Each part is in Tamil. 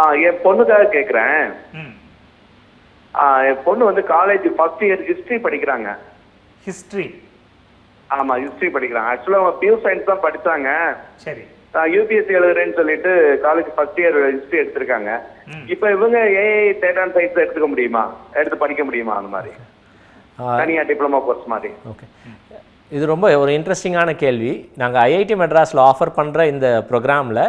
ஆ, என் பொண்ணுக்காக கேட்குறேன் ம். என் பொண்ணு வந்து காலேஜ் ஃபர்ஸ்ட் இயர் ஹிஸ்ட்ரி படிக்கிறாங்க. ஹிஸ்ட்ரி ஆமா ஹிஸ்ட்ரி படிக்கிறாங்க ஆக்சுவலாக அவங்க பியூ சயின்ஸ் தான் படிச்சாங்க. சரி. யூபிஎஸ்சி எழுதுறேன்னு சொல்லிட்டு காலேஜ் ஃபர்ஸ்ட் இயர் ஹிஸ்ட்ரி எடுத்திருக்காங்க. இப்போ இவங்க ஏஐ டேட்டா சயின்ஸ் எடுத்துக்க முடியுமா? எடுத்து படிக்க முடியுமா அந்த மாதிரி? தனியா டிப்ளமோ கோர்ஸ் மாதிரி. ஓகே இது ரொம்ப ஒரு இன்ட்ரெஸ்டிங்கான கேள்வி. நாங்கள் ஐஐடி மெட்ராஸில் ஆஃபர் பண்ணுற இந்த ப்ரோக்ராமில்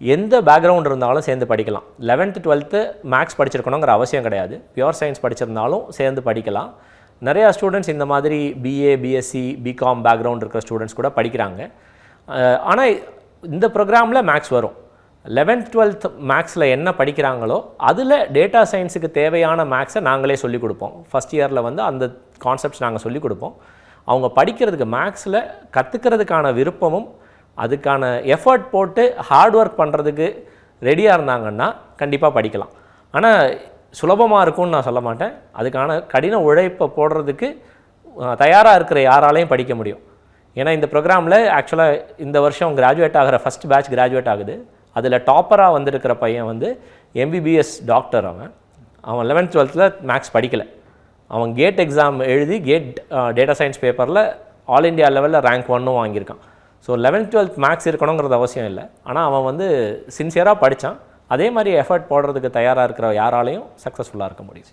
எந்த பேக்ரவுண்ட் இருந்தாலும் சேர்ந்து படிக்கலாம். லெவன்த்து டுவெல்த்து மேக்ஸ் படிச்சிருக்கணுங்கிற அவசியம் கிடையாது. பியூர் சயின்ஸ் படிச்சிருந்தாலும் சேர்ந்து படிக்கலாம். நிறையா ஸ்டூடெண்ட்ஸ் இந்த மாதிரி பிஏ பிஎஸ்சி பிகாம் பேக்ரவுண்ட் இருக்கிற ஸ்டூடெண்ட்ஸ் கூட படிக்கிறாங்க. ஆனால் இந்த ப்ரோக்ராமில் மேக்ஸ் வரும். லெவன்த் டுவெல்த் மேக்ஸில் என்ன படிக்கிறாங்களோ அதில் டேட்டா சயின்ஸுக்கு தேவையான மேக்ஸை நாங்களே சொல்லிக் கொடுப்போம். ஃபஸ்ட் இயரில் வந்து அந்த கான்செப்ட்ஸ் நாங்கள் சொல்லிக் கொடுப்போம். அவங்க படிக்கிறதுக்கு மேக்ஸில் கற்றுக்கிறதுக்கான விருப்பமும் அதுக்கான எஃபர்ட் போட்டு ஹார்ட் ஒர்க் பண்ணுறதுக்கு ரெடியாக இருந்தாங்கன்னா கண்டிப்பாக படிக்கலாம். ஆனால் சுலபமாக இருக்கும்னு நான் சொல்ல மாட்டேன். அதுக்கான கடின உழைப்பை போடுறதுக்கு தயாராக இருக்கிற யாராலையும் படிக்க முடியும். ஏன்னா இந்த ப்ரோக்ராமில் ஆக்சுவலாக இந்த வருஷம் கிராஜுவேட் ஆகிற ஃபஸ்ட் பேட்ச் கிராஜுவேட் ஆகுது. அதில் டாப்பராக வந்திருக்கிற பையன் வந்து எம்பிபிஎஸ் டாக்டர் அவன். அவன் லெவன்த் டுவெல்த்தில் மேக்ஸ் படிக்கலை. அவன் கேட் எக்ஸாம் எழுதி கேட் டேட்டா சயின்ஸ் பேப்பரில் ஆல் இந்தியா லெவலில் ரேங்க் ஒன்னும் வாங்கியிருக்கான். ஸோ லெவன்த் டுவெல்த் மேக்ஸ் இருக்கணுங்கிறது அவசியம் இல்லை. ஆனால் அவன் வந்து சின்சியராக படித்தான் அதே மாதிரி எஃபர்ட் போடுறதுக்கு தயாராக இருக்கிற யாராலையும் சக்ஸஸ்ஃபுல்லாக இருக்க முடியும்